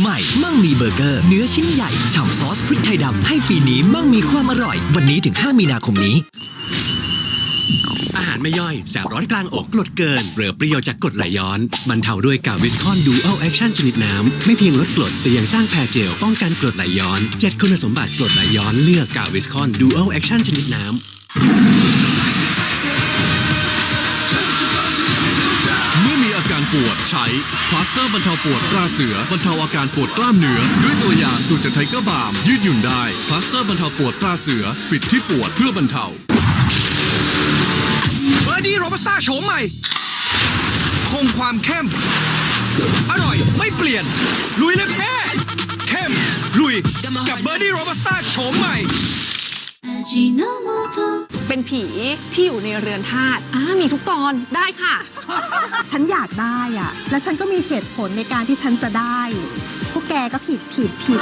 ใหม่มั่งมีเบอร์เกอร์ เนื้อชิ้นใหญ่ฉ่ำซอสพริกไทยดำให้ปีนี้มั่งมีความอร่อย วันนี้ถึง 5 มีนาคมนี้ อาหารไม่ย่อยแสบร้อนกลางอกกรดเกินเรือเปรี้ยวจากกรดไหลย้อนบรรเทาด้วยกาวิสคอนดูอัลแอคชั่นชนิดน้ำ ไม่เพียงลดกรดแต่ยังสร้างแพรเจลป้องกันกรดไหลย้อน 7 คุณสมบัติกรดไหลย้อนเลือกกาวิสคอนดูอัลแอคชั่นชนิดน้ำ ปวดใช้พลาสเตอร์บรรเทาปวดตราเสือบรรเทาอาการปวดกล้ามเนื้อ ด้วยตัวยาสูตรจากไทเกอร์บาล์มยืดหยุ่นได้พลาสเตอร์บรรเทาปวดตราเสือ ปิดที่ปวดเพื่อบรรเทา เบอร์ดี้โรบัสต้าโฉมใหม่ คงความเข้ม อร่อยไม่เปลี่ยน ลุยเลยแม่เข้ม ลุย กับเบอร์ดี้โรบัสต้าโฉมใหม่ 味の素 เป็นผีที่อยู่ในเรือนธาตุอ่ามีทุกตอนได้ค่ะ ฉันอยากได้อะและฉันก็มีเหตุผลในการที่ฉันจะได้ พวกแกก็ผิดผิดผิด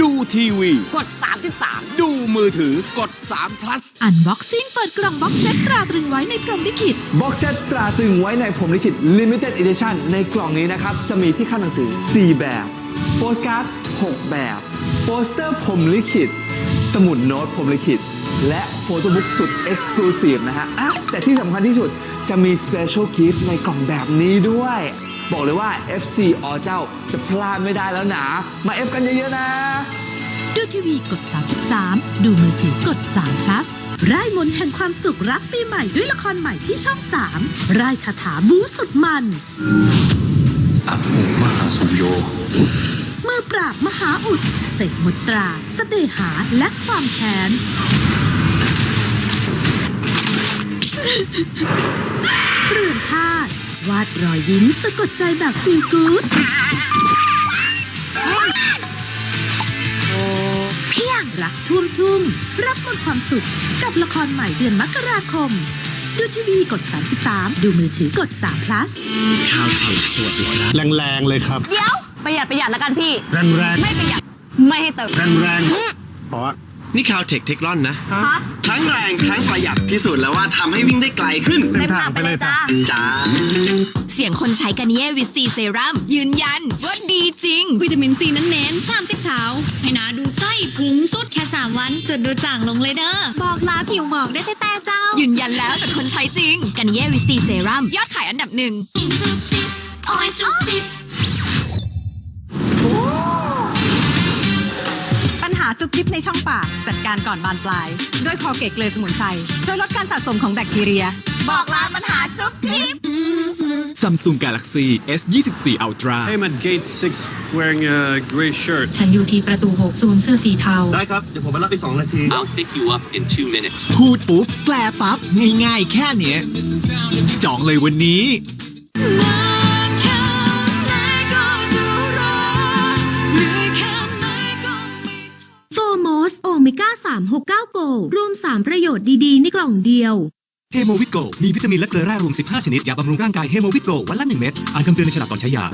ดูทีวี กด 33 ดูมือถือกด3 plus อันบ็อกซิ่งเปิดกล่องบ็อกเซตตราตรึงไว้ในพรหมลิขิต บ็อกเซตตราตรึงไว้ในผมลิขิต Limited Edition ในกล่องนี้นะครับ จะมีที่ขั้นหนังสือ 4 แบบ โปสการ์ด 6 แบบ โปสเตอร์ผมลิขิต สมุดโน้ตผมลิขิต และโฟโต้บุ๊กสุด Exclusive นะฮะอะแต่ที่สำคัญที่สุดจะมี Special Gift ในกล่องแบบนี้ด้วย บอกเลยว่า FC อเจ้าจะพลาดไม่ได้แล้วนะ มา F กันเยอะๆนะ ดูทีวีกด 33 ดูมือถือกด3 plus ร่ายมนต์แห่งความสุขรับปีใหม่ด้วยละครใหม่ที่ช่อง 3 ร่ายคาถาบูสุดมันมหาสุโยมือปราบมหาอุด เสกมุตราสเสน่หาและความแค้น เรือนธาตุวาดรอยยิ้มสะกดใจแบบฟีลกู๊ดเพียงรักท่วมทุ่งรับมวลความสุขกับละครใหม่เดือนมกราคม ดูทีวีกด 33 ดูมือถือกด3 plus ข่าวเทคสวัสดีครับแรงๆเลยครับ เดี๋ยว ประหยัดประหยัดแล้วกันพี่ แรงไม่ประหยัด ไม่ให้เติมๆแรงๆเพราะ นี่ข่าวเทคเทคลอนนะ ฮะทั้งแรงทั้งประหยัดพิสูจน์แล้วว่าทำให้วิ่งได้ไกลขึ้นเต็มปากไปเลยจ้า จ้า เสียงคนใช้กันเย่วิตซีเซรั่มยืนยันว่าดีจริง วิตามินซีนั้นเน้น30เท้าให้หนาดูไส้พุงสุดแค่ 3 วันจุดดูจ่างลงเลยเด้อ บอกลาผิวหมอกได้แต่แต่เจ้า ยืนยันแล้วจากคนใช้จริง กันเย่วิตซีเซรั่มยอดขายอันดับหนึ่ง โอ้ยจุ๊บจิ๊บ ปัญหาจุกจิบในช่องปาก จัดการก่อนบานปลาย ด้วยคอเกตเลยสมุนไพรช่วยลดการสะสมของแบคทีเรีย บอกลาปัญหาจุ๊บจิ๊บ Samsung Galaxy S24 Ultra I'm at gate 6 wearing a gray shirt ฉันอยู่ที่ประตู60เสื้อสีเทา ได้ครับ เดี๋ยวผมมารับอีก2นาที I'll pick you up in 2 minutes พูดปุ๊บแปลปั๊บง่ายๆ แค่เนี้ยจองเลยวันนี้ 369 โกรวม 3 ประโยชน์ดีๆ ในกล่องเดียวเฮโมวิโกมีวิตามินและเกลือแร่รวม 15 ชนิด ยาบำรุงร่างกายเฮโมวิโกวันละ 1 เม็ด อ่านคำเตือนในฉลากก่อนใช้ยา